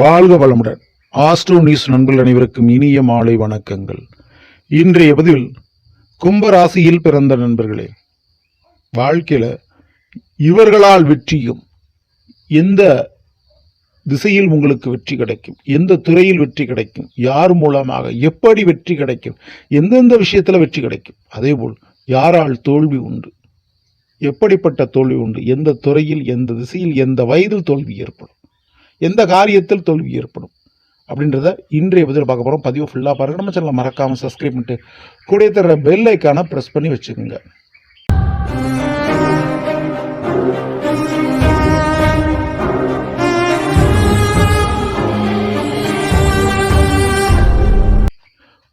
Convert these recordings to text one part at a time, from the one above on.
வாழ்க வளமுடன். Astro news நண்பர்கள் அனைவருக்கும் இனிய மாலை வணக்கங்கள். இன்றைய பதிவில் கும்பராசியில் பிறந்த நண்பர்களே வாழ்க்கையில் இவர்களால் வெற்றியும் எந்த திசையில் உங்களுக்கு வெற்றி கிடைக்கும் எந்த துறையில் வெற்றி கிடைக்கும் யார் மூலமாக எப்படி வெற்றி கிடைக்கும் எந்தெந்த விஷயத்தில் வெற்றி கிடைக்கும் அதேபோல் யாரால் தோல்வி உண்டு எப்படிப்பட்ட தோல்வி உண்டு எந்த துறையில் எந்த திசையில் எந்த வயதில் தோல்வி ஏற்படும். எந்த காரியத்தில் தோல்வி ஏற்படும் அப்படின்றத இன்றைய பதில் பார்க்க போகிறோம் பதிவு ஃபுல்லாக பாருங்க. நம்ம சேனலை மறக்காமல் சப்ஸ்கிரைப் பண்ணிட்டு கூட தர பெல் ஐக்கானை ப்ரெஸ் பண்ணி வச்சுக்கோங்க.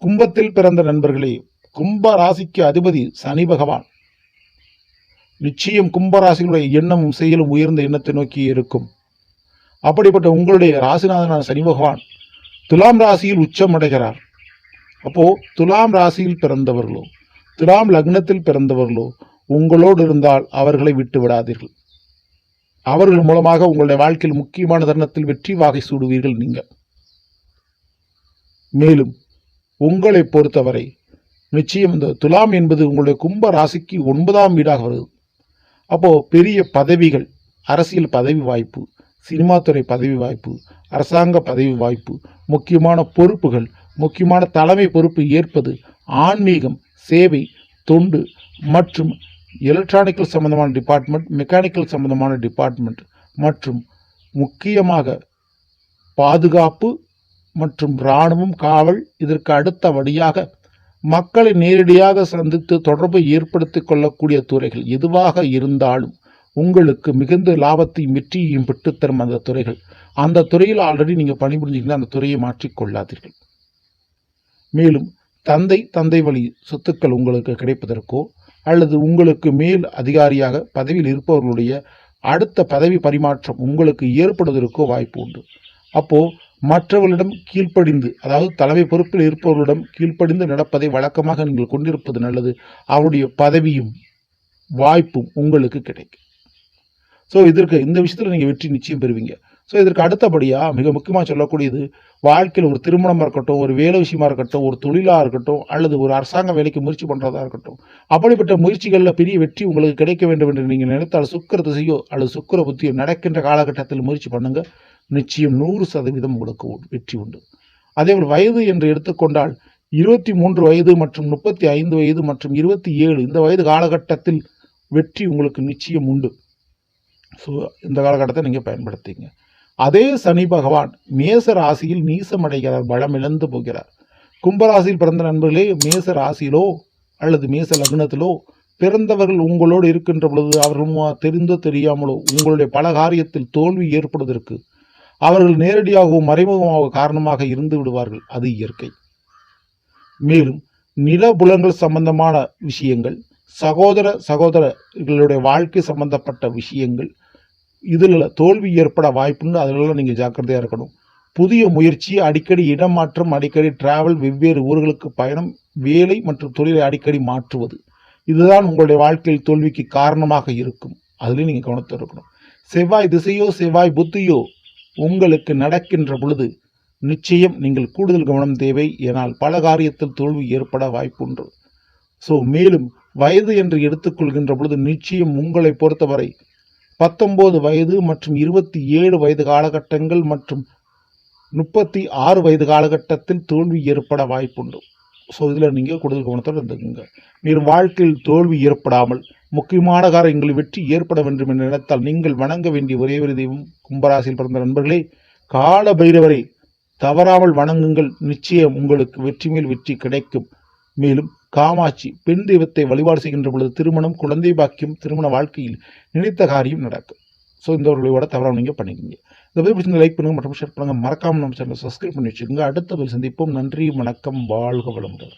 கும்பத்தில் பிறந்த நண்பர்களே கும்ப ராசிக்கு அதிபதி சனி பகவான். நிச்சயம் கும்பராசிகளுடைய எண்ணமும் செயலும் உயர்ந்த எண்ணத்தை நோக்கி இருக்கும். அப்படிப்பட்ட உங்களுடைய ராசிநாதனான சனி பகவான் துலாம் ராசியில் உச்சம் அடைகிறார் அப்போ துலாம் ராசியில் பிறந்தவர்களோ துலாம் லக்னத்தில் பிறந்தவர்களோ உங்களோடு இருந்தால் அவர்களை விட்டு விடாதீர்கள். அவர்கள் மூலமாக உங்களுடைய வாழ்க்கையில் முக்கியமான தருணத்தில் வெற்றி வாகை சூடுவீர்கள் நீங்கள். மேலும் உங்களை பொறுத்தவரை நிச்சயம் இந்த துலாம் என்பது உங்களுடைய கும்ப ராசிக்கு ஒன்பதாம் வீடாக வருது. அப்போ பெரிய பதவிகள் அரசியல் பதவி வாய்ப்பு சினிமா துறை பதவி வாய்ப்பு அரசாங்க பதவி வாய்ப்பு முக்கியமான பொறுப்புகள் முக்கியமான தலைமை பொறுப்பு ஏற்பது ஆன்மீகம் சேவை தொண்டு மற்றும் எலக்ட்ரானிக்கல் சம்பந்தமான டிபார்ட்மெண்ட் மெக்கானிக்கல் சம்பந்தமான டிபார்ட்மெண்ட் மற்றும் முக்கியமாக பாதுகாப்பு மற்றும் இராணுவம் காவல் இதற்கு அடுத்தபடியாக மக்களை நேரடியாக சந்தித்து தொடர்பை ஏற்படுத்தி கொள்ளக்கூடிய துறைகள் எதுவாக இருந்தாலும் உங்களுக்கு மிகுந்த லாபத்தையும் வெற்றியையும் பெற்றுத்தரும் அந்த துறைகள். அந்த துறையில் ஆல்ரெடி நீங்கள் பணிபுரிஞ்சிங்கன்னா அந்த துறையை மாற்றிக் கொள்ளாதீர்கள். மேலும் தந்தை தந்தை வழி சொத்துக்கள் உங்களுக்கு கிடைப்பதற்கோ அல்லது உங்களுக்கு மேல் அதிகாரியாக பதவியில் இருப்பவர்களுடைய அடுத்த பதவி பரிமாற்றம் உங்களுக்கு ஏற்படுவதற்கோ வாய்ப்பு உண்டு. அப்போ மற்றவர்களிடம் கீழ்ப்படிந்து அதாவது தலைமை பொறுப்பில் இருப்பவர்களிடம் கீழ்ப்படிந்து நடப்பதை வழக்கமாக நீங்கள் கொண்டிருப்பது நல்லது. அவருடைய பதவியும் வாய்ப்பும் உங்களுக்கு கிடைக்கும். ஸோ இதற்கு இந்த விஷயத்தில் நீங்கள் வெற்றி நிச்சயம் பெறுவீங்க. ஸோ இதற்கு அடுத்தபடியாக மிக முக்கியமாக சொல்லக்கூடியது வாழ்க்கையில் ஒரு திருமணமாக இருக்கட்டும் ஒரு வேலை விஷயமா இருக்கட்டும் ஒரு தொழிலாக இருக்கட்டும் அல்லது ஒரு அரசாங்க வேலைக்கு முயற்சி பண்ணுறதா இருக்கட்டும் அப்படிப்பட்ட முயற்சிகளில் பெரிய வெற்றி உங்களுக்கு கிடைக்க வேண்டும் என்று நீங்கள் நினைத்தால் சுக்கர திசையோ அல்லது சுக்கர புத்தியோ நடக்கின்ற காலகட்டத்தில் முயற்சி பண்ணுங்கள் நிச்சயம் நூறு சதவீதம் உங்களுக்கு வெற்றி உண்டு. அதேபோல் வயது என்று எடுத்துக்கொண்டால் இருபத்தி மூன்று வயது மற்றும் முப்பத்தி ஐந்து வயது மற்றும் இருபத்தி ஏழு இந்த வயது காலகட்டத்தில் வெற்றி உங்களுக்கு நிச்சயம் உண்டு. ஸோ இந்த காலகட்டத்தை நீங்கள் பயன்படுத்திங்க. அதே சனி பகவான் மேச ராசியில் நீசமடைகிறார் பலம் இழந்து போகிறார். கும்பராசியில் பிறந்த நண்பர்களே மேச ராசியிலோ அல்லது மேச லக்னத்திலோ பிறந்தவர்கள் உங்களோடு இருக்கின்ற பொழுது அவர்கள் தெரிந்தோ தெரியாமலோ உங்களுடைய பல காரியத்தில் தோல்வி ஏற்படுவதற்கு அவர்கள் நேரடியாகவோ மறைமுகமாக காரணமாக இருந்து விடுவார்கள். அது இயற்கை. மேலும் நிலபுலங்கள் சம்பந்தமான விஷயங்கள் சகோதர சகோதரர்களுடைய வாழ்க்கை சம்பந்தப்பட்ட விஷயங்கள் இதில் தோல்வி ஏற்பட வாய்ப்புன்னு அதிலெல்லாம் நீங்கள் ஜாக்கிரதையாக இருக்கணும். புதிய முயற்சி அடிக்கடி இடமாற்றம் அடிக்கடி டிராவல் வெவ்வேறு ஊர்களுக்கு பயணம் வேலை மற்றும் தொழிலை அடிக்கடி மாற்றுவது. இதுதான் உங்களுடைய வாழ்க்கையில் தோல்விக்கு காரணமாக இருக்கும். அதுலேயும் நீங்கள் கவனத்தை இருக்கணும். செவ்வாய் திசையோ செவ்வாய் புத்தியோ உங்களுக்கு நடக்கின்ற பொழுது நிச்சயம் நீங்கள் கூடுதல் கவனம் தேவை. ஏனால் பல காரியத்தில் தோல்வி ஏற்பட வாய்ப்புண்டு. ஸோ மேலும் வயது என்று எடுத்துக்கொள்கின்ற பொழுது நிச்சயம் உங்களை பொறுத்தவரை பத்தொம்போது வயது மற்றும் இருபத்தி ஏழு வயது காலகட்டங்கள் மற்றும் முப்பத்தி ஆறு வயது காலகட்டத்தில் தோல்வி ஏற்பட வாய்ப்புண்டு. ஸோ இதில் நீங்கள் கூடுதல் கவனத்தோடு இருந்துக்குங்க. நீர் வாழ்க்கையில் தோல்வி ஏற்படாமல் முக்கியமான காரியங்களில் வெற்றி ஏற்பட வேண்டும் என்று நினைத்தால் நீங்கள் வணங்க வேண்டிய ஒரே ஒரு தெய்வம் கும்பராசியில் பிறந்த நண்பர்களே கால பைரவரை தவறாமல் வணங்குங்கள். நிச்சயம் உங்களுக்கு வெற்றி மேல் வெற்றி கிடைக்கும். மேலும் காமாட்சி பெண் தெய்வத்தை வழிபாடு செய்கின்ற பொழுது திருமணம் குழந்தை பாக்கியம் திருமண வாழ்க்கையில் நினைத்த காரியம் நடக்கும். ஸோ இந்த ஒரு வழிபாட தவறாக நீங்கள் பண்ணிக்கிங்க. இந்த பதிவு பிடிச்சிருந்த லைக் பண்ணுங்கள் மற்றும் ஷேர் பண்ணுங்கள் மறக்காமல் நம்ம சேனலை சப்ஸ்கிரைப் பண்ணி வச்சுக்கோங்க. அடுத்த பதில் சந்திப்போம். நன்றி வணக்கம் வாழ்க வளமுடன்.